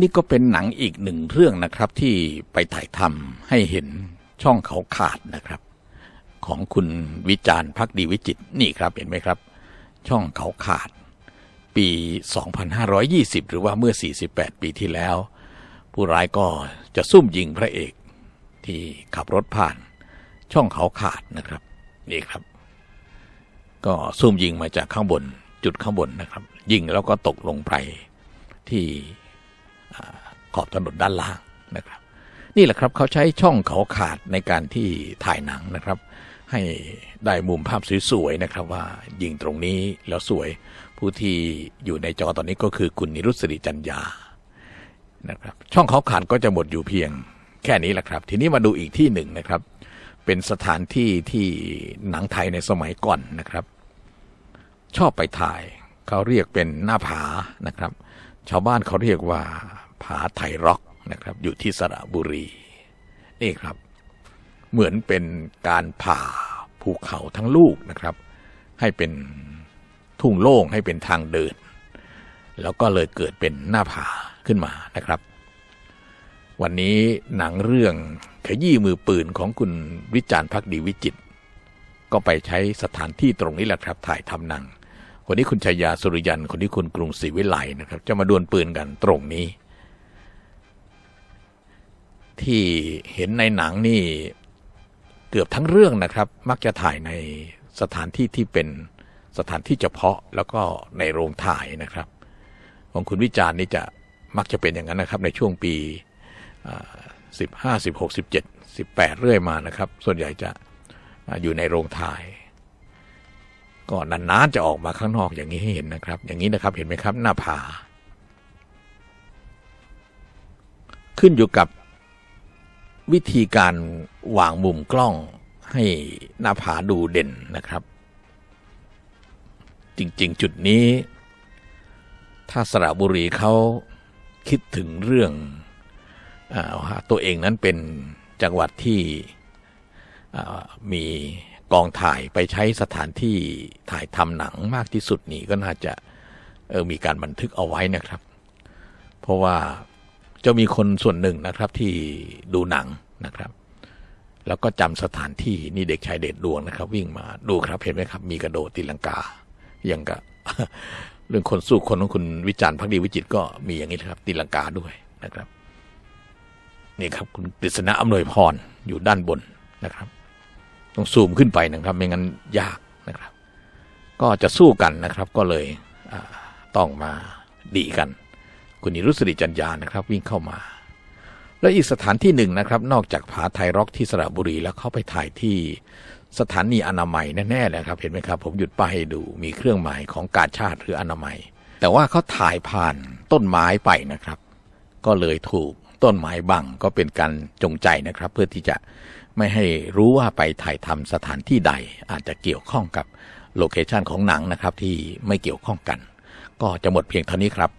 นี่ก็เป็นหนังอีกหนึ่งเรื่องนะครับ ที่ไปถ่ายทำให้เห็นช่องเขาขาดนะครับ ของคุณวิจารณ์พักดีวิจิตนี่ครับเห็นไหมครับ ช่องเขาขาด ปี 2520 หรือว่าเมื่อ 48 ปีที่แล้ว ผู้ร้ายก็จะซุ่มยิงพระเอกที่ขับรถผ่านช่องเขาขาดนะครับ นี่ครับ ก็ซุ่มยิงมาจากข้างบนจุดข้างบนนะครับ ยิงแล้วก็ตกลงไปที่ ขอบถนนด้านล่างนะครับ นี่แหละครับเขาใช้ช่องเขาขาดในการที่ถ่ายหนังนะครับ ให้ได้มุมภาพสวยๆนะครับว่ายิงตรงนี้แล้วสวยผู้ที่อยู่ในจอตอนนี้ก็คือคุณนิรุตสิริจันยานะครับช่องเขาขาดก็จะหมดอยู่เพียงแค่นี้แหละครับ ทีนี้มาดูอีกที่หนึ่งนะครับ เป็นสถานที่ที่หนังไทยในสมัยก่อนนะครับ ชอบไปถ่ายเขาเรียกเป็นหน้าผานะครับ ชาวบ้านเขาเรียกว่า ผาไทยร็อกนะครับ อยู่ที่สระบุรี นี่ครับ เหมือนเป็นการผ่าภูเขาทั้งลูกนะครับ ให้เป็นทุ่งโล่งให้เป็นทางเดิน แล้วก็เลยเกิดเป็นหน้าผาขึ้นมานะครับ วันนี้หนังเรื่องขยี้มือปืนของคุณวิจารณ์พักดีวิจิต ก็ไปใช้สถานที่ตรงนี้แหละครับ ถ่ายทำหนังคนนี้คุณชายาสุริยัน คนนี้คุณกรุงศรีวิไลนะครับ จะมาดวลปืนกันตรงนี้ ที่เห็นในหนังนี่เกือบทั้งเรื่องนะครับ มักจะถ่ายในสถานที่ที่เป็นสถานที่เฉพาะแล้วก็ในโรงถ่ายนะครับ ของคุณวิจารณ์นี่จะมักจะเป็นอย่างนั้นนะครับ ในช่วงปีสิบห้าสิบหกสิบเรื่อยมานะครับ ส่วนใหญ่จะอ่าอยู่ในโรงถ่าย ก็นานๆจะออกมาข้างนอกอย่างนี้ให้เห็นนะครับ อย่างนี้นะครับเห็นไหมครับหน้าผาขึ้นอยู่กับ วิธีการวางมุมกล้องให้หน้าผาดูเด่นนะครับ จริงๆ จุดนี้ ถ้าสระบุรีเขาคิดถึงเรื่องอาว่าตัวเองนั้นเป็นจังหวัดที่มีกองถ่ายไปใช้สถานที่ถ่ายทำหนังมากที่สุดนี่ก็น่าจะออมีการบันทึกเอาไว้นะครับ เพราะว่า จะมีคนส่วนหนึ่งนะครับที่ดูหนังนะครับ แล้วก็จำสถานที่นี่เด็กชายเดชดวงนะครับ วิ่งมาดูครับเห็นไหมครับ มีกระโดดตีลังกาอย่างกับเรื่องคนสู้คนของคุณวิจารณ์พักดีวิจิตก็มีอย่างนี้นะครับ ตีลังกาด้วยนะครับ นี่ครับ คุณกฤษณะอำนวยพรอยู่ด้านบนนะครับ ต้องซูมขึ้นไปนะครับ ไม่งั้นยากนะครับ ก็จะสู้กันนะครับ ก็เลยต้องมาดีกัน คุณนิรุสริจันยานะครับ วิ่งเข้ามา แล้วอีกสถานที่หนึ่งนะครับ นอกจากผาไทยร็อกที่สระบุรีแล้วเขาไปถ่ายที่สถานีอนามัยแน่ๆเลยครับ เห็นไหมครับ ผมหยุดป้ายให้ดูมีเครื่องหมายของกาชาติหรืออนามัย แต่ว่าเขาถ่ายผ่านต้นไม้ไปนะครับ ก็เลยถูกต้นไม้บังก็เป็นการจงใจนะครับ เพื่อที่จะไม่ให้รู้ว่าไปถ่ายทำสถานที่ใด อาจจะเกี่ยวข้องกับโลเคชันของหนังนะครับที่ไม่เกี่ยวข้องกัน ก็จะหมดเพียงเท่านี้ครับ